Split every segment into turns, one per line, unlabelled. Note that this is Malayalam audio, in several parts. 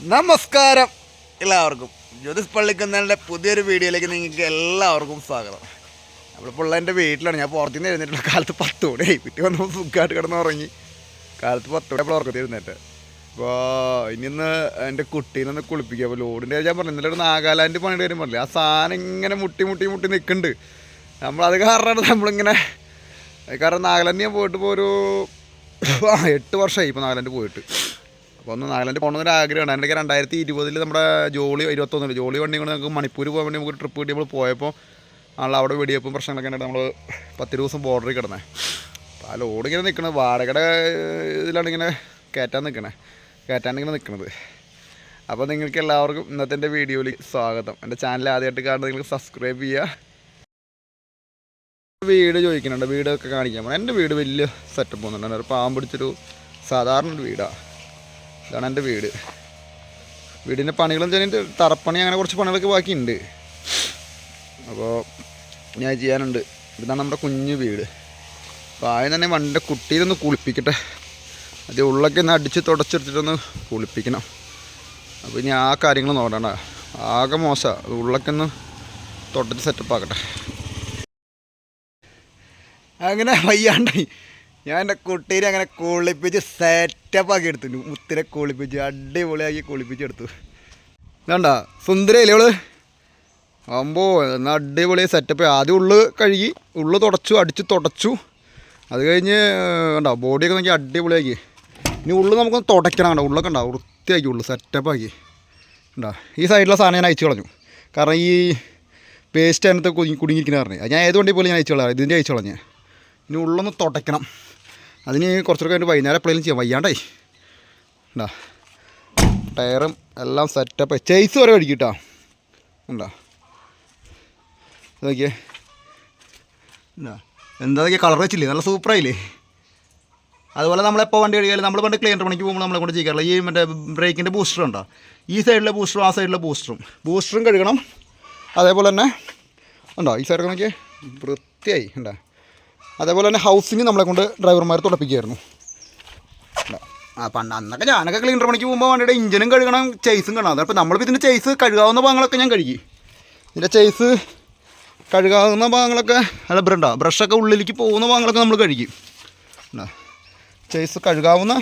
നമസ്കാരം എല്ലാവർക്കും. ജ്യോതിസ് പള്ളിക്കുന്നതിന്റെ പുതിയൊരു വീഡിയോയിലേക്ക് നിങ്ങൾക്ക് എല്ലാവർക്കും സ്വാഗതം. നമ്മളിപ്പോൾ ഉള്ള എന്റെ വീട്ടിലാണ്. ഞാൻ പുറത്തു നിന്ന് എഴുന്നേറ്റുള്ള കാലത്ത് പത്ത് മണി. വീട്ടിൽ വന്നപ്പോൾ സുഖമായിട്ട് കിടന്ന് ഉറങ്ങി. കാലത്ത് പത്ത് മണി അപ്പോൾ ഉറക്കത്തിൽ എഴുന്നേറ്റ്. അപ്പോൾ ഇനി ഇന്ന് എന്റെ കുട്ടീനെ ഒന്ന് കുളിപ്പിക്കുക അപ്പോൾ ലോഡിന്റെ ഞാൻ പറഞ്ഞു. ഇന്നലെ നാഗാലാൻഡ് പണിയുടെ കാര്യം പറഞ്ഞില്ലേ ആ സാധനം ഇങ്ങനെ മുട്ടി മുട്ടി മുട്ടി നിൽക്കുന്നുണ്ട്. നമ്മളത് കാരണമാണ് നമ്മളിങ്ങനെ കാരണം നാഗാലാൻഡ് ഞാൻ പോയിട്ട് ഇപ്പോൾ ഒരു എട്ട് വർഷമായി ഇപ്പോൾ നാഗാലാൻഡ് പോയിട്ട്. അപ്പോൾ ഒന്ന് നാഗാലാൻഡ് പോകണമെന്നൊരു ആഗ്രഹമാണ്. എന്റെ രണ്ടായിരത്തി ഇരുപതിൽ നമ്മുടെ ജോളി ഇരുപത്തൊന്നിൽ ജോളി വണ്ടി കൊണ്ട് നമുക്ക് മണിപ്പൂർ പോകാൻ വേണ്ടി നമുക്ക് ട്രിപ്പ് കിട്ടി. നമ്മൾ പോയപ്പോൾ ആണല്ലോ അവിടെ വെടിയപ്പം പ്രശ്നങ്ങളൊക്കെ ഉണ്ടായിട്ട് നമ്മൾ പത്ത് ദിവസം ബോർഡറിൽ കിടന്നേ. അപ്പോൾ ആ ലോഡ് ഇങ്ങനെ നിൽക്കണത് വാടകയുടെ ഇതിലാണ് ഇങ്ങനെ കയറ്റാൻ നിൽക്കണേ കയറ്റാൻ ഇങ്ങനെ നിൽക്കണത് അപ്പോൾ നിങ്ങൾക്ക് എല്ലാവർക്കും ഇന്നത്തെ എന്റെ വീഡിയോയിൽ സ്വാഗതം. എന്റെ ചാനൽ ആദ്യമായിട്ട് കാണുന്നത് നിങ്ങൾ സബ്സ്ക്രൈബ് ചെയ്യുക വീട് ചോദിക്കുന്നുണ്ട്. വീടൊക്കെ കാണിക്കാൻ പോകണം എന്റെ വീട് വലിയ സെറ്റപ്പ് ഒന്നുണ്ട് ഒരു പാമ്പ് പിടിച്ചൊരു സാധാരണ വീടാണ് ഇതാണ് എന്റെ വീട്. വീടിന്റെ പണികളും ചെറിയ തറപ്പണി അങ്ങനെ കുറച്ച് പണികളൊക്കെ ബാക്കിയുണ്ട്. അപ്പോൾ ഞാൻ ചെയ്യാനുണ്ട്. ഇതാണ് നമ്മുടെ കുഞ്ഞു വീട്. അപ്പോൾ ആദ്യം തന്നെ വണ്ടിന്റെ കുട്ടിയിലൊന്ന് കുളിപ്പിക്കട്ടെ. അത് ഉള്ളൊക്കെ ഒന്ന് അടിച്ച് തുടച്ചെടുത്തിട്ടൊന്ന് കുളിപ്പിക്കണം. അപ്പോൾ ഇനി ആ കാര്യങ്ങൾ നോക്കണ്ട. ആകെ മോശമാണ് ഉള്ളൊക്കെ ഒന്ന് തുടച്ച് സെറ്റപ്പ് ആക്കട്ടെ. അങ്ങനെ വയ്യാണ്ടായി. ഞാൻ എന്റെ കുട്ടീനെ അങ്ങനെ കുളിപ്പിച്ച് സെറ്റപ്പ് ആക്കി എടുത്തു മുത്തിനെ കുളിപ്പിച്ച് അടിപൊളിയാക്കി കുളിപ്പിച്ചെടുത്തു വേണ്ട സുന്ദരയില്ലേ അവൾ ആകുമ്പോൾ എന്നാൽ അടിപൊളി സെറ്റപ്പ് ആദ്യം ഉള്ളു കഴുകി ഉള്ളു തുടച്ചു അടിച്ച് തുടച്ചു. അത് കഴിഞ്ഞ് വേണ്ട ബോഡിയൊക്കെ നോക്കി അടിപൊളിയാക്കി. ഇനി ഉള്ളു നമുക്കൊന്ന് തുടയ്ക്കണം കണ്ടോ ഉള്ളൊക്കെ ഉണ്ടാവും വൃത്തിയാക്കി ഉള്ളു സെറ്റപ്പാക്കി ഉണ്ടോ ഈ സൈഡിലെ സാധനം ഞാൻ അയച്ചു കളഞ്ഞു. കാരണം ഈ പേസ്റ്റ് അതിനകത്ത് കുടുങ്ങി കുടുങ്ങിയിരിക്കുന്ന പറഞ്ഞത് ഞാൻ ഏത് വണ്ടി പോലും ഞാൻ അയച്ചു കളയാം ഇതിന്റെ അയച്ചു കളഞ്ഞ്. ഇനി ഉള്ളൊന്ന് തുടയ്ക്കണം. അതിന് കുറച്ചൊക്കെ കഴിഞ്ഞ് വൈകുന്നേരം എപ്പോഴേലും ചെയ്യാം. വയ്യാണ്ടായി. ഉണ്ടാ ടയറും എല്ലാം സെറ്റപ്പ് ചേസ് വരെ കഴിക്കിട്ടോ ഉണ്ടോ നോക്കിയേ എന്താ എന്താ കളർ വെച്ചില്ലേ? നല്ല സൂപ്പറായില്ലേ അതുപോലെ നമ്മളെപ്പോൾ വണ്ടി കഴിയാലും നമ്മൾ പണ്ട് ക്ലിയർ പണിക്ക് പോകുമ്പോൾ നമ്മളെ കൊണ്ട് ചെയ്യാറില്ല ഈ മറ്റേ ബ്രേക്കിന്റെ ബൂസ്റ്റർ ഉണ്ടോ? ഈ സൈഡിലെ ബൂസ്റ്ററും ആ സൈഡിലെ ബൂസ്റ്ററും ബൂസ്റ്ററും കഴുകണം. അതേപോലെ തന്നെ ഉണ്ടോ ഈ സൈഡൊക്കെ നോക്കിയേ വൃത്തിയായി. ഉണ്ടോ അതേപോലെ തന്നെ ഹൗസിങ് നമ്മളെ കൊണ്ട് ഡ്രൈവർമാർ തുടപ്പിക്കുമായിരുന്നു? ആ പണ്ട് അന്നൊക്കെ ഞാനൊക്കെ ക്ലീനർ പണിക്ക് പോകുമ്പോൾ വണ്ടിയുടെ ഇഞ്ചിനും കഴുകണം ചേസും കഴുകണം അതപ്പോൾ നമ്മളിപ്പോൾ ഇതിന്റെ ചേസ് കഴുകാവുന്ന ഭാഗങ്ങളൊക്കെ ഞാൻ കഴുകി. ഇതിന്റെ ചേസ് കഴുകാവുന്ന ഭാഗങ്ങളൊക്കെ അല്ല ബ്രണ്ടോ ബ്രഷൊക്കെ ഉള്ളിലേക്ക് പോകുന്ന ഭാഗങ്ങളൊക്കെ നമ്മൾ കഴുകി. ഉണ്ടോ ചേസ് കഴുകാവുന്ന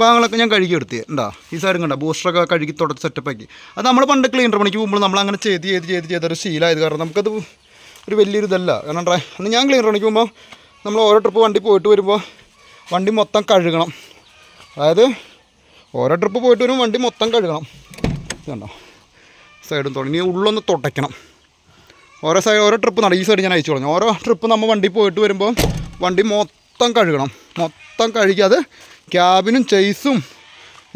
ഭാഗങ്ങളൊക്കെ ഞാൻ കഴുകി എടുത്തി. ഉണ്ടോ ഈ സൈഡും കണ്ടോ ബൂസ്റ്ററൊക്കെ കഴുകി തുടച്ച് സെറ്റപ്പാക്കി അത് നമ്മൾ പണ്ട് ക്ലീനർ പണിക്ക് പോകുമ്പോൾ നമ്മൾ അങ്ങനെ ചെയ്ത് ചെയ്ത് ചെയ്ത് ചെയ്തൊരു ശീലമായത് കാരണം നമുക്കത് ഒരു വലിയൊരു ഇതല്ല. കാരണം ഡ്രൈ അന്ന് ഞാൻ ക്ലീനർ പണിക്ക് പോകുമ്പോൾ നമ്മൾ ഓരോ ട്രിപ്പ് വണ്ടി പോയിട്ട് വരുമ്പോൾ വണ്ടി മൊത്തം കഴുകണം. അതായത് ഓരോ ട്രിപ്പ് പോയിട്ട് വരുമ്പോൾ വണ്ടി മൊത്തം കഴുകണം. ഇതുണ്ടോ? സൈഡും തുടങ്ങി ഉള്ളൊന്ന് തുടയ്ക്കണം. ഓരോ സൈഡ് ഓരോ ട്രിപ്പ് നട ഈ സൈഡ് ഞാൻ അയച്ചു പറഞ്ഞു. ഓരോ ട്രിപ്പ് നമ്മൾ വണ്ടി പോയിട്ട് വരുമ്പോൾ വണ്ടി മൊത്തം കഴുകണം. മൊത്തം കഴുകി അത് ക്യാബിനും ചേസും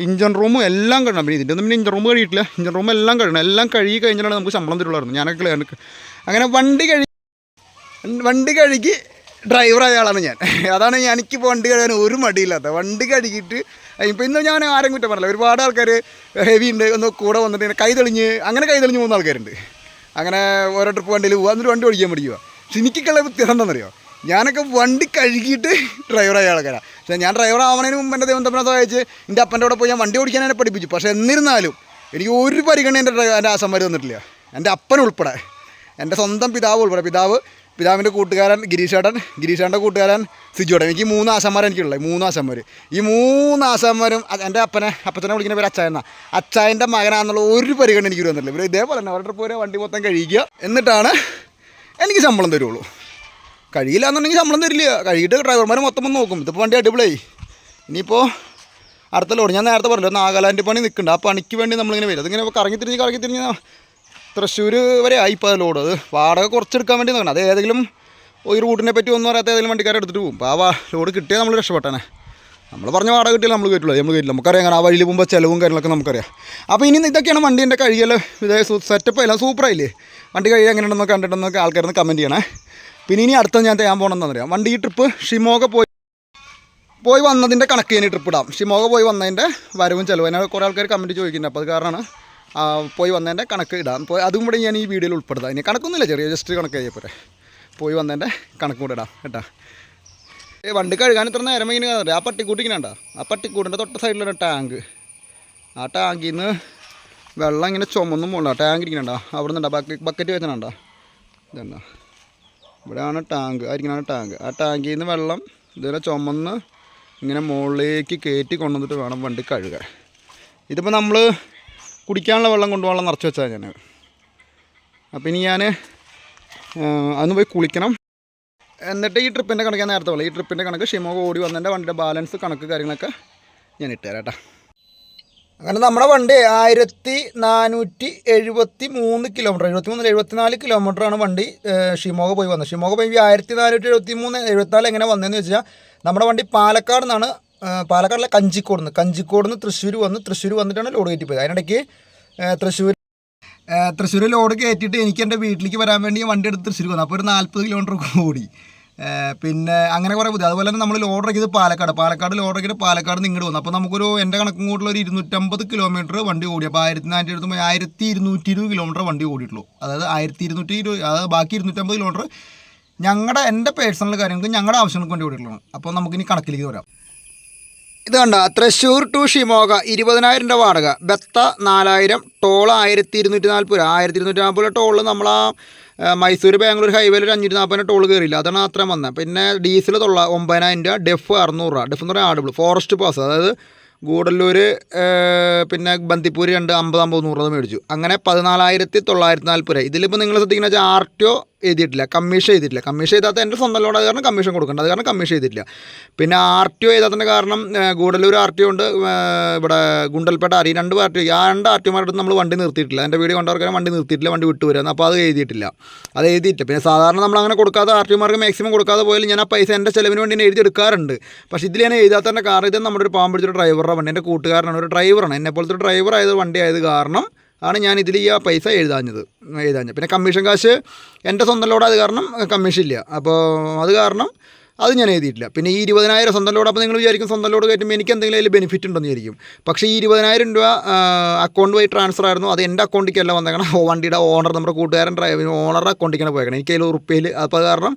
ഇഞ്ചൻ റൂമും എല്ലാം കഴുകണം പിന്നെ ഇതിന്റെ ഒന്നും പിന്നെ ഇഞ്ചൻ റൂം കഴിയിട്ടില്ല ഇഞ്ചൻ റൂം എല്ലാം കഴിഞ്ഞു എല്ലാം കഴുകി കഴിഞ്ഞാലാണ് നമുക്ക് ശമ്പളം തരുള്ളായിരുന്നു. ഞാനൊക്കെ അങ്ങനെ വണ്ടി കഴുകി വണ്ടി കഴുകി ഡ്രൈവറായ ആളാണ് ഞാൻ. അതാണ് എനിക്ക് ഇപ്പോൾ വണ്ടി കഴുകാൻ ഒരു മടിയില്ലാത്ത. വണ്ടി കഴുകിയിട്ട് ഇപ്പോൾ ഇന്ന് ഞാൻ ആരും കുറ്റം പറഞ്ഞില്ല. ഒരുപാട് ആൾക്കാർ ഹെവി ഉണ്ട്. ഒന്ന് കൂടെ വന്നിട്ട് കൈ തെളിഞ്ഞ് അങ്ങനെ കൈ തെളിഞ്ഞ് പോകുന്ന ആൾക്കാരുണ്ട്. അങ്ങനെ ഓരോ ട്രിപ്പ് വണ്ടിയിൽ പോകുക എന്നിട്ട് വണ്ടി ഓടിക്കാൻ പഠിക്കുക പക്ഷെ എനിക്കുള്ള വ്യത്യാസം എന്താണെന്നറിയോ? ഞാനൊക്കെ വണ്ടി കഴുകിയിട്ട് ഡ്രൈവറായ ആൾക്കാരാണ് പക്ഷേ ഞാൻ ഡ്രൈവർ ആവണതിന് മുമ്പ് എന്റെ ദൈവം തമ്മിനെ സഹായിച്ച് എന്റെ അപ്പന്റെ കൂടെ പോയി ഞാൻ വണ്ടി ഓടിക്കാൻ എന്നെ പഠിപ്പിച്ചു. പക്ഷേ എന്നിരുന്നാലും എനിക്ക് ഒരു പരിഗണന എന്റെ ഡ്രൈവർ എന്റെ ആശന്മാർ തന്നിട്ടില്ല. എന്റെ അപ്പൻ ഉൾപ്പെടെ. എന്റെ സ്വന്തം പിതാവ് ഉൾപ്പെടെ. പിതാവ് പിതാവിന്റെ കൂട്ടുകാരൻ ഗിരീഷേട്ടൻ ഗിരീഷേട്ടന്റെ കൂട്ടുകാരൻ സിജുവേട്ടൻ. എനിക്ക് മൂന്ന് ആശാന്മാർ എനിക്കുള്ളത്. മൂന്ന് ആശാന്മാർ ഈ മൂന്ന് ആശാന്മാരും എന്റെ അപ്പനെ അപ്പച്ചനെ വിളിക്കുന്ന പേര് അച്ചായന അച്ചായന്റെ മകനാണെന്നുള്ള ഒരു പരിഗണന എനിക്ക് തന്നിട്ടില്ല. ഇവർ ഇതേപോലെ തന്നെ അവരുടെ പോരെ വണ്ടി മൊത്തം കഴിയുക എന്നിട്ടാണ് എനിക്ക് ശമ്പളം തരുള്ളൂ. കഴിയില്ല എന്നുണ്ടെങ്കിൽ ശമ്പളം തരില്ല. കഴിയിട്ട് ഡ്രൈവർമാർ മൊത്തം വന്ന് നോക്കും. ഇതിപ്പോൾ വണ്ടി അടിപൊളിയായി. ഇനിയിപ്പോൾ അടുത്ത ലോഡ് ഞാൻ നേരത്തെ പറഞ്ഞല്ലോ നാഗാലാൻഡ് പണി നിൽക്കുന്നുണ്ട്. ആ പണിക്ക് വേണ്ടി നമ്മളിങ്ങനെ വരും. അതിങ്ങനെ കറങ്ങി തിരിഞ്ഞ് കറങ്ങി തിരിഞ്ഞ് തൃശ്ശൂർ വരെ ആയി ഇപ്പോൾ ലോഡ് അത് വാടക കുറച്ചെടുക്കാൻ വേണ്ടി നോക്കണം അത് ഏതെങ്കിലും ഒരു റൂട്ടിനെ പറ്റി ഒന്നും അറിയാത്ത ഏതെങ്കിലും വണ്ടിക്കാരെ എടുത്തിട്ട് പോകും. അപ്പോൾ ആ ലോഡ് കിട്ടിയാൽ നമ്മൾ രക്ഷപ്പെട്ടനെ. നമ്മൾ പറഞ്ഞ വാടക കിട്ടിയാൽ നമ്മൾ കയറ്റുള്ളൂ നമ്മൾ കയറ്റില്ല നമുക്കറിയാം. കാരണം ആ വഴിയിൽ പോകുമ്പോൾ ചിലവും കാര്യങ്ങളൊക്കെ നമുക്കറിയാം. അപ്പോൾ ഇനി ഇതൊക്കെയാണ് വണ്ടീന്റെ കഴിയൽ ഇതേ സെറ്റപ്പ് എല്ലാം സൂപ്പറായില്ലേ വണ്ടി കഴിയാൻ എങ്ങനെയുണ്ടെന്നൊക്കെ കണ്ടിട്ടുണ്ടെന്നൊക്കെ ആൾക്കാരൊന്ന് കമന്റ് ചെയ്യണേ. പിന്നെ ഇനി അടുത്ത ഞാൻ ചെയ്യാൻ പോകണമെന്ന് അറിയാം വണ്ടി ഈ ട്രിപ്പ് ഷിമോഗ പോയി പോയി വന്നതിന്റെ കണക്ക് ഇനി ട്രിപ്പ് ഇടാം. ഷിമോഗ പോയി വന്നതിന്റെ വരവും ചിലവും. അതിനെ കുറേ ആൾക്കാർ കമന്റ് ചോദിക്കുന്നുണ്ട്. അപ്പോൾ അത് കാരണമാണ് പോയി വന്നതിന്റെ കണക്ക് ഇടാം. അപ്പോൾ അതും കൂടെ ഞാൻ ഈ വീഡിയോയിൽ ഉൾപ്പെടുത്താം. ഇനി കണക്കൊന്നുമില്ല ചെറിയ ജസ്റ്റ് കണക്ക് കഴിയപ്പോരെ പോയി വന്നതിന്റെ കണക്കും കൂടെ ഇടാം കേട്ടോ. ഏ വണ്ടി കഴുകാൻ ഇത്ര നേരം ഇങ്ങനെ ആ പട്ടിക്കൂട്ട് ഇങ്ങനെ ഉണ്ടോ ആ പട്ടിക്കൂട്ടിന്റെ തൊട്ട സൈഡിലൊരു ടാങ്ക് ആ ടാങ്കിൽ നിന്ന് വെള്ളം ഇങ്ങനെ ചുമന്നും പോകണ്ട ടാങ്ക് ഇരിക്കണണ്ട അവിടെ നിന്നുണ്ടോ ബക്കറ്റ് ബക്കറ്റ് വെച്ചണണ്ട? ഇതുണ്ടോ? ഇവിടെയാണ് ടാങ്ക്. ആയിരിക്കണം ടാങ്ക്. ആ ടാങ്കിൽ നിന്ന് വെള്ളം ഇതുവരെ ചുമന്ന് ഇങ്ങനെ മുകളിലേക്ക് കയറ്റി കൊണ്ടുവന്നിട്ട് വേണം വണ്ടി കഴുകാൻ. ഇതിപ്പോൾ നമ്മൾ കുടിക്കാനുള്ള വെള്ളം കൊണ്ടുപോകാൻ നിറച്ച് വെച്ചാൽ ഞാൻ അപ്പോൾ ഇനി ഞാൻ അന്ന് പോയി കുളിക്കണം. എന്നിട്ട് ഈ ട്രിപ്പിന്റെ കണക്ക് ഞാൻ നേരത്തെ പറയാം ഈ ട്രിപ്പിന്റെ കണക്ക് ഷിമോഗ ഓടി വന്നതിന്റെ വണ്ടിയുടെ ബാലൻസ് കണക്ക് കാര്യങ്ങളൊക്കെ ഞാൻ ഇട്ടുതരാം കേട്ടോ അങ്ങനെ നമ്മുടെ വണ്ടി ആയിരത്തി നാനൂറ്റി എഴുപത്തി മൂന്ന് കിലോമീറ്റർ എഴുപത്തി മൂന്ന് എഴുപത്തി നാല് കിലോമീറ്ററാണ് വണ്ടി ഷിമോഗ പോയി വന്നത്. ഷിമോഗ പോയി ആയിരത്തി നാനൂറ്റി എഴുപത്തി മൂന്ന് എഴുപത്തിനാല് എങ്ങനെ വന്നതെന്ന് വെച്ചാൽ നമ്മുടെ വണ്ടി പാലക്കാട് നിന്നാണ് പാലക്കാടിലെ കഞ്ചിക്കോട് നിന്ന് കഞ്ചിക്കോട് നിന്ന് തൃശ്ശൂർ വന്ന് തൃശ്ശൂർ വന്നിട്ടാണ് ലോഡ് കയറ്റി പോയത്. അതിനിടയ്ക്ക് തൃശ്ശൂർ തൃശ്ശൂർ ലോഡ് കയറ്റിയിട്ട് എനിക്ക് എന്റെ വീട്ടിലേക്ക് വരാൻ വേണ്ടി വണ്ടി എടുത്ത് തൃശ്ശൂർ വന്നു. അപ്പോൾ ഒരു നാൽപ്പത് കിലോമീറ്റർ ഏഹ്, പിന്നെ അങ്ങനെ കുറേ ബുദ്ധി അതുപോലെ തന്നെ നമ്മൾ ലോഡർ ചെയ്ത് പാലക്കാട്. പാലക്കാട് ലോഡർ ചെയ്ത് പാലക്കാട് നിന്ന് ഇങ്ങോട്ട് വന്നു. അപ്പോൾ നമുക്കൊരു എന്റെ കണക്കും കൂട്ടിൽ ഒരു ഇരുന്നൂറ്റമ്പത് കിലോമീറ്റർ വണ്ടി ഓടി. അപ്പോൾ ആയിരത്തി നാനൂറ്റി എടുത്തുമ്പോൾ ആയിരത്തി ഇരുന്നൂറ്റി ഇരുപത് കിലോമീറ്റർ വണ്ടി ഓടിയിട്ടുള്ളൂ. അതായത് ആയിരത്തി ഇരുന്നൂറ്റി ഇരുപത് അതായത് ബാക്കി ഇരുന്നൂറ്റമ്പത് കിലോമീറ്റർ ഞങ്ങളുടെ എന്റെ പേഴ്സണൽ കാര്യങ്ങൾക്ക് ഞങ്ങളുടെ ആവശ്യങ്ങൾക്ക് വേണ്ടി ഓടിയിട്ടുള്ളൂ. അപ്പോൾ നമുക്കിനി കണക്കിലേക്ക് വരാം. ഇത് കണ്ട തൃശ്ശൂർ ടു ഷിമോഗ ഇരുപതിനായിരം രൂപ വാടക. ബെത്ത നാലായിരം ടോൾ ആയിരത്തി ഇരുന്നൂറ്റി നാൽപ്പത് ആയിരത്തി ഇരുന്നൂറ്റി നാൽപ്പത് ടോൾ ആ, മൈസൂർ ബാംഗ്ലൂർ ഹൈവേയിൽ ഒരു അഞ്ഞൂറ്റി നാൽപ്പതിന് ടോൾ കയറിയില്ല അതാണ് അത്രയും വന്നത് പിന്നെ ഡീസൽ തൊള്ള ഒമ്പതിനായിരം രൂപ ഡെഫ് അറുന്നൂറ് രൂപ. ഡെഫ് എന്ന് പറഞ്ഞാൽ ആടുബിൾ ഫോറസ്റ്റ് പാസ് അതായത് ഗൂഡല്ലൂർ പിന്നെ ബന്ദിപ്പൂർ രണ്ട് അമ്പത് അമ്പത് നൂറ് മേടിച്ചു. അങ്ങനെ പതിനാലായിരത്തി തൊള്ളായിരത്തി നാൽപ്പത് രൂപ. ഇതിലിപ്പോൾ നിങ്ങൾ ശ്രദ്ധിക്കുന്ന വെച്ചാൽ ആർ ടി ഒ എഴുതിയിട്ടില്ല. കമ്മീഷൻ ചെയ്തിട്ടില്ല കമ്മീഷൻ ചെയ്താത്ത എന്റെ സ്വന്തം ലോഡ് കാരണം കമ്മീഷൻ കൊടുക്കേണ്ട. അത് കാരണം കമ്മീഷൻ ചെയ്തിട്ടില്ല പിന്നെ ആർ ടി ഒ ചെയ്താത്തതിന്റെ കാരണം ഗൂഡല്ലൂർ ആർ ടി ഒ ഉണ്ട്. ഇവിടെ ഗുണ്ടൽപേട്ട അരി രണ്ട് ആർ ടി ആ രണ്ട് ആർ ടി ഒമാരുടെ നമ്മൾ വണ്ടി നിർത്തിയിട്ടില്ല. എന്റെ വീഡിയോ കണ്ടവർക്കാരും വണ്ടി നിർത്തിയിട്ടില്ല വണ്ടി വിട്ടു വരുന്നത് അപ്പോൾ അത് എഴുതിയിട്ടില്ല. അത് എഴുതിയിട്ടില്ല. പിന്നെ സാധാരണ നമ്മൾ അങ്ങനെ കൊടുക്കാതെ ആർ ടി ഒമാർക്ക് മാക്സിമം കൊടുക്കാതെ പോയാലും ഞാൻ ആ പൈസ എന്റെ ചിലവിന് വേണ്ടി എഴുതിയെടുക്കാറുണ്ട് പക്ഷേ ഇതിൽ ഞാൻ എഴുതാത്തതിന്റെ കാരണം ഇത് നമ്മുടെ ഒരു പാമ്പിടിച്ചൊരു ഡ്രൈവറുടെ വണ്ടി. എന്റെ കൂട്ടുകാരനാണ് ഒരു ഡ്രൈവറാണ് എന്നെ പോലത്തെ ഡ്രൈവർ ആയത് വണ്ടി ആയത് കാരണം ആണ് ഞാൻ ഇതിൽ ഈ ആ പൈസ എഴുതാഞ്ഞത് എഴുതാഞ്ഞത്. പിന്നെ കമ്മീഷൻ കാശ് എന്റെ സ്വന്തം ലോഡ് അത് കാരണം കമ്മീഷൻ ഇല്ല. അപ്പോൾ അത് കാരണം അത് ഞാൻ എഴുതിയിട്ടില്ല. പിന്നെ ഈ ഇരുപതിനായിരം സ്വന്തം ലോഡ് അപ്പോൾ നിങ്ങൾ വിചാരിക്കും സ്വന്തം ലോഡ് കയറ്റുമ്പോൾ എനിക്ക് എന്തെങ്കിലും അതിൽ ബെനിഫിറ്റ് ഉണ്ടെന്ന് വിചാരിക്കും. പക്ഷേ ഈ ഇരുപതിനായിരം രൂപ അക്കൗണ്ട് വഴി ട്രാൻസ്ഫർ ആയിരുന്നു. അത് എന്റെ അക്കൗണ്ടിലേക്കല്ല വന്നേക്കണം. വണ്ടിയുടെ ഓണർ നമ്മുടെ കൂട്ടുകാരൻ ഡ്രൈവർ ഓണറുടെ അക്കൗണ്ടിലേക്കാണ് പോയേക്കണം. എനിക്ക് അതിൽ ഉറുപ്പയിൽ അപ്പോൾ കാരണം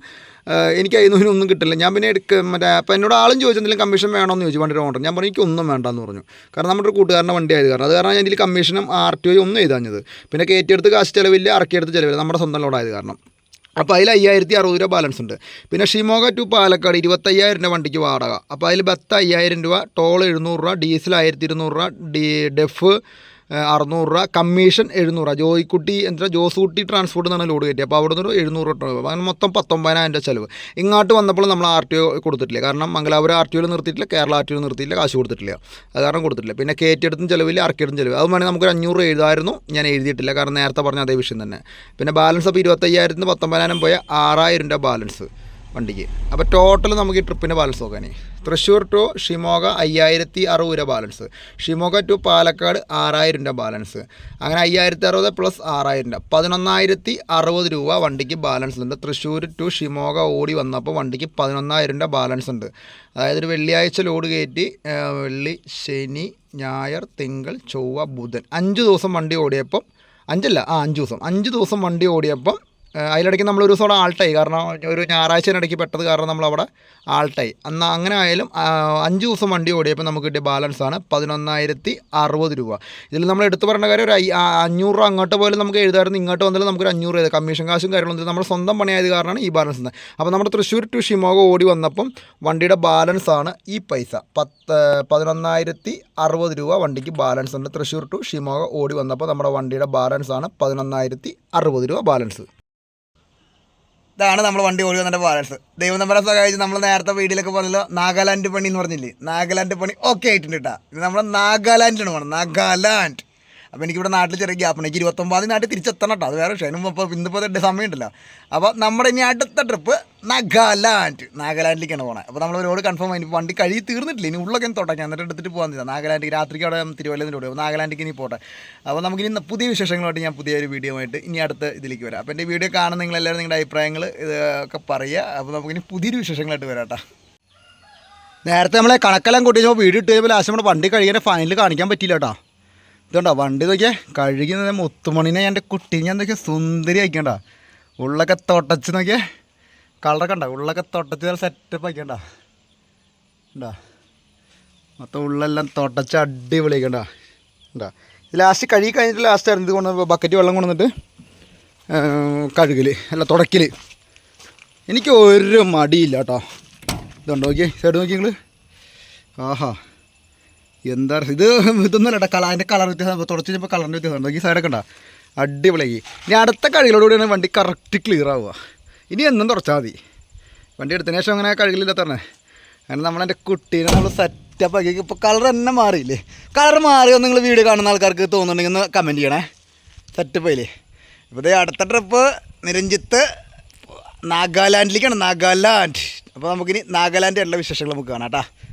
എനിക്ക് അതിനൊന്നും കിട്ടില്ല. ഞാൻ പിന്നെ എടുക്ക മറ്റേ അപ്പോൾ എന്നോട് ആളും ചോദിച്ചെന്തെങ്കിലും കമ്മീഷൻ വേണമെന്ന് ചോദിച്ചു വണ്ടിയുടെ ഓണർ ഞാൻ പറഞ്ഞു എനിക്കൊന്നും വേണ്ടെന്ന് പറഞ്ഞു. കാരണം നമ്മുടെ ഒരു കൂട്ടുകാരന്റെ വണ്ടി ആയത് കാരണം. അത് കാരണം ഞാൻ ഇതിൽ കമ്മീഷനും ആർ ടി ഒന്നും എഴുതാഞ്ഞത്. പിന്നെ കയറ്റിയെടുത്ത് കാശ് ചിലവില്ല ഇറക്കിയെടുത്ത് ചിലവില്ല. നമ്മുടെ സ്വന്തം ലോഡായത് കാരണം. അപ്പോൾ അതിൽ അയ്യായിരത്തി അറുപത് രൂപ ബാലൻസ് ഉണ്ട്. പിന്നെ ഷിമോഗ ടു പാലക്കാട് ഇരുപത്തയ്യായിരം രൂപ വണ്ടിക്ക് വാടക. അപ്പോൾ അതിൽ ബത്ത് അയ്യായിരം രൂപ ടോൾ എഴുന്നൂറ് രൂപ ഡീസൽ ആയിരത്തി ഇരുന്നൂറ് രൂപ ഡി ഡെഫ് അറുന്നൂറ് രൂപ കമ്മീഷൻ എഴുന്നൂറ് രൂപ. ജോയിക്കുട്ടി എന്താ ജോസൂട്ടി ട്രാൻസ്പോർട്ട് എന്നാണ് ലോഡ് കയറ്റി അപ്പോൾ അവിടെ നിന്ന് എഴുന്നൂറ് രൂപ അങ്ങനെ മൊത്തം പത്തൊമ്പതിനായിരം രൂപ ചിലവ്. ഇങ്ങോട്ട് വന്നപ്പോൾ നമ്മൾ ആർ ടി ഒ കൊടുത്തിട്ടില്ല. കാരണം മംഗലാപുരം ആർ ടി ഒയിൽ നിർത്തിയിട്ടില്ല കേരള ആർ ടി ഒയിൽ നിർത്തിയില്ല കാശ് കൊടുത്തിട്ടില്ല. അത് കാരണം കൊടുത്തിട്ടില്ല. പിന്നെ കയറ്റിയെടുത്തും ചിലവില്ല ഇറക്കിയെടുത്തും ചിലവ് അത് വേണമെങ്കിൽ നമുക്കൊരു അഞ്ഞൂറ് എഴുതായിരുന്നു ഞാൻ എഴുതിയിട്ടില്ല. കാരണം നേരത്തെ പറഞ്ഞ അതേ വിഷയം തന്നെ. പിന്നെ ബാലൻസ് അപ്പോൾ ഇരുപത്തയ്യായിരത്തിന് പത്തൊമ്പതിനായിരം പോയ ആറായിരം രൂപ ബാലൻസ് വണ്ടിക്ക്. അപ്പോൾ ടോട്ടൽ നമുക്ക് ഈ ട്രിപ്പിന്റെ ബാലൻസ് നോക്കാനേ. തൃശ്ശൂർ ടു ഷിമോഗ അയ്യായിരത്തി അറുപത് രൂപ ബാലൻസ് ഷിമോഗ ടു പാലക്കാട് ആറായിരം രൂപ ബാലൻസ് അങ്ങനെ അയ്യായിരത്തി അറുപത് പ്ലസ് ആറായിരം രൂപ. പതിനൊന്നായിരത്തി അറുപത് രൂപ വണ്ടിക്ക് ബാലൻസ് ഉണ്ട്. തൃശ്ശൂർ ടു ഷിമോഗ ഓടി വന്നപ്പോൾ വണ്ടിക്ക് പതിനൊന്നായിരം രൂപ ബാലൻസ് ഉണ്ട്. അതായത് ഒരു വെള്ളിയാഴ്ച ലോഡ് കയറ്റി വെള്ളി ശനി ഞായർ തിങ്കൾ ചൊവ്വ ബുധൻ. അഞ്ച് ദിവസം വണ്ടി ഓടിയപ്പം അഞ്ചല്ല ആ അഞ്ച് ദിവസം. അഞ്ച് ദിവസം വണ്ടി ഓടിയപ്പം അതിലിടയ്ക്ക് നമ്മൾ ഒരു ദിവസം ആൾട്ടായി. കാരണം ഒരു ഞായറാഴ്ചയിനിടയ്ക്ക് പെട്ടത് കാരണം നമ്മളവിടെ ആൾട്ടായി. അന്ന് അങ്ങനെ ആയാലും അഞ്ച് ദിവസം വണ്ടി ഓടിയപ്പോൾ നമുക്ക് കിട്ടിയ ബാലൻസ് ആണ് പതിനൊന്നായിരത്തി അറുപത് രൂപ. ഇതിൽ നമ്മൾ എടുത്തു പറഞ്ഞ കാര്യം ഒരു അഞ്ഞൂറ് രൂപ അങ്ങോട്ട് പോലും നമുക്ക് എഴുതായിരുന്നു ഇങ്ങോട്ട് വന്നാലും നമുക്കൊരു അഞ്ഞൂറ് രൂപ കമ്മീഷൻ കാശും കാര്യങ്ങളൊന്നും നമ്മുടെ സ്വന്തം പണിയായത് കാരണമാണ് ഈ ബാലൻസ് എന്ന് അപ്പോൾ നമ്മുടെ തൃശ്ശൂർ ടു ഷിമോഗ ഓടി വന്നപ്പം വണ്ടിയുടെ ബാലൻസ് ആണ് ഈ പൈസ. പത്ത് പതിനൊന്നായിരത്തി അറുപത് രൂപ വണ്ടിക്ക് ബാലൻസ് ഉണ്ട്. തൃശ്ശൂർ ടു ഷിമോഗ ഓടി വന്നപ്പോൾ നമ്മുടെ വണ്ടിയുടെ ബാലൻസ് ആണ് പതിനൊന്നായിരത്തി അറുപത് രൂപ ബാലൻസ് ഇതാണ് നമ്മൾ വണ്ടി ഓടി വന്നിട്ട് പാരൻസ് ദൈവം നമ്മുടെ സഹായിച്ച് നമ്മൾ നേരത്തെ വീഡിയോയിലൊക്കെ പറഞ്ഞല്ലോ നാഗാലാൻഡ് പണി എന്ന് പറഞ്ഞില്ലേ? നാഗാലാൻഡ് പണി ഓക്കെ ആയിട്ടുണ്ട് കേട്ടോ ഇത് നമ്മുടെ നാഗാലാൻഡിലാണ് പോകണം നാഗാലാൻഡ്. അപ്പോൾ എനിക്കിവിടെ നാട്ടിൽ ചെറിയ ഗ്യാപ്പ് ഉണ്ട്. എനിക്ക് ഇരുപത്തൊമ്പതാം നാട്ടിൽ തിരിച്ചെത്തണം കേട്ടോ അത് വേറെ ക്ഷണം ഇപ്പോൾ ഇന്നിപ്പോൾ എന്റെ സമയമുണ്ടല്ലോ. അപ്പോൾ നമ്മുടെ ഇനി അടുത്ത ട്രിപ്പ് നാഗാലാൻഡ്. നാഗാലാൻഡിലേക്കാണ് പോകണത് അപ്പോൾ നമ്മൾ ഒരുപാട് കൺഫേം ആയി വണ്ടി കഴി തീർന്നിട്ടില്ല. ഇനി ഉള്ളൊക്കെ തൊട്ടേക്കാം എന്നിട്ട് എടുത്തിട്ട് പോകാൻ തീരാ നാഗാലാൻഡ് രാത്രിക്ക് അവിടെ തിരുവല്ലയിൽ പോകും നാഗാലാൻഡിലേക്ക് ഇനി പോട്ടെ. അപ്പോൾ നമുക്ക് ഇനി പുതിയ വിശേഷങ്ങളായിട്ട് ഞാൻ പുതിയൊരു വീഡിയോ ആയിട്ട് ഇനി അടുത്ത ഇതിലേക്ക് വരാം. അപ്പോൾ എന്റെ വീഡിയോ കാണുന്ന നിങ്ങളെല്ലാവരും നിങ്ങളുടെ അഭിപ്രായങ്ങൾ ഇതൊക്കെ പറയുക. അപ്പോൾ നമുക്കിനി പുതിയൊരു വിശേഷങ്ങളായിട്ട് വരാം കേട്ടോ നേരത്തെ നമ്മളെ കണക്കെല്ലാം കൂട്ടിയപ്പോൾ വീട് ഇട്ട് കഴിയുമ്പോൾ ലാസ്റ്റ് നമ്മുടെ വണ്ടി കഴുകിയ ഫൈനൽ കാണിക്കാൻ പറ്റില്ല കേട്ടോ ഇതുണ്ടോ വണ്ടി നോക്കിയേ. കഴുകുന്നത് മുത്തുമണിനെ എന്റെ കുട്ടീനെ ഞാൻ എന്തൊക്കെയാ സുന്ദരി ആയിക്കണ്ട ഉള്ളൊക്കെ തൊട്ടച്ച് നോക്കിയേ. കളറൊക്കെ ഉണ്ടോ? ഉള്ളൊക്കെ തൊട്ടച്ച് നല്ല സെറ്റപ്പ് ആക്കിയണ്ട. ഉണ്ടോ? മൊത്തം ഉള്ളെല്ലാം തൊട്ടച്ച് അടിപൊളി ആക്കണ്ട എന്താ ലാസ്റ്റ് കഴുകി കഴിഞ്ഞിട്ട് ലാസ്റ്റ് ഇത് കൊണ്ട് ബക്കറ്റ് വെള്ളം കൊണ്ടുവന്നിട്ട് കഴുകൽ അല്ല തുടക്കൽ എനിക്ക് ഒരു മടിയില്ല കേട്ടോ. ഇതുണ്ടോ നോക്കിയേ? സൈഡ് നോക്കി നിങ്ങൾ ആഹാ. എന്താ ഇത്? ഇതൊന്നുമല്ല കളർ അതിന്റെ കളർ വ്യത്യാസം തുടച്ച് കഴിഞ്ഞപ്പോൾ കളറിന്റെ വ്യത്യാസം. ഈ സൈഡൊക്കെ ഉണ്ടോ അടിപൊളിയായി. ഇനി അടുത്ത കഴുകിലോടുകൂടിയാണ് വണ്ടി കറക്റ്റ് ക്ലിയർ ആവുക. ഇനി എന്നും തുടച്ചാൽ മതി. വണ്ടി എടുത്തതിന് ശേഷം അങ്ങനെ കഴുകിലില്ല തന്നെ. അങ്ങനെ നമ്മളെന്റെ കുട്ടീനെ നമ്മൾ സെറ്റപ്പ് ആക്കി. ഇപ്പോൾ കളർ തന്നെ മാറിയില്ലേ? കളർ മാറിയോ നിങ്ങൾ വീഡിയോ കാണുന്ന ആൾക്കാർക്ക് തോന്നുന്നുണ്ടെങ്കിൽ ഒന്ന് കമന്റ് ചെയ്യണേ. സെറ്റപ്പ് ആയില്ലേ? ഇപ്പോൾ ഇത് അടുത്ത ട്രിപ്പ് നിരഞ്ജിത്ത് നാഗാലാൻഡിലേക്കാണ്. നാഗാലാൻഡ്. അപ്പോൾ നമുക്കിനി നാഗാലാൻഡ് എല്ലാ വിശേഷങ്ങൾ നമുക്ക് കാണാം കേട്ടോ.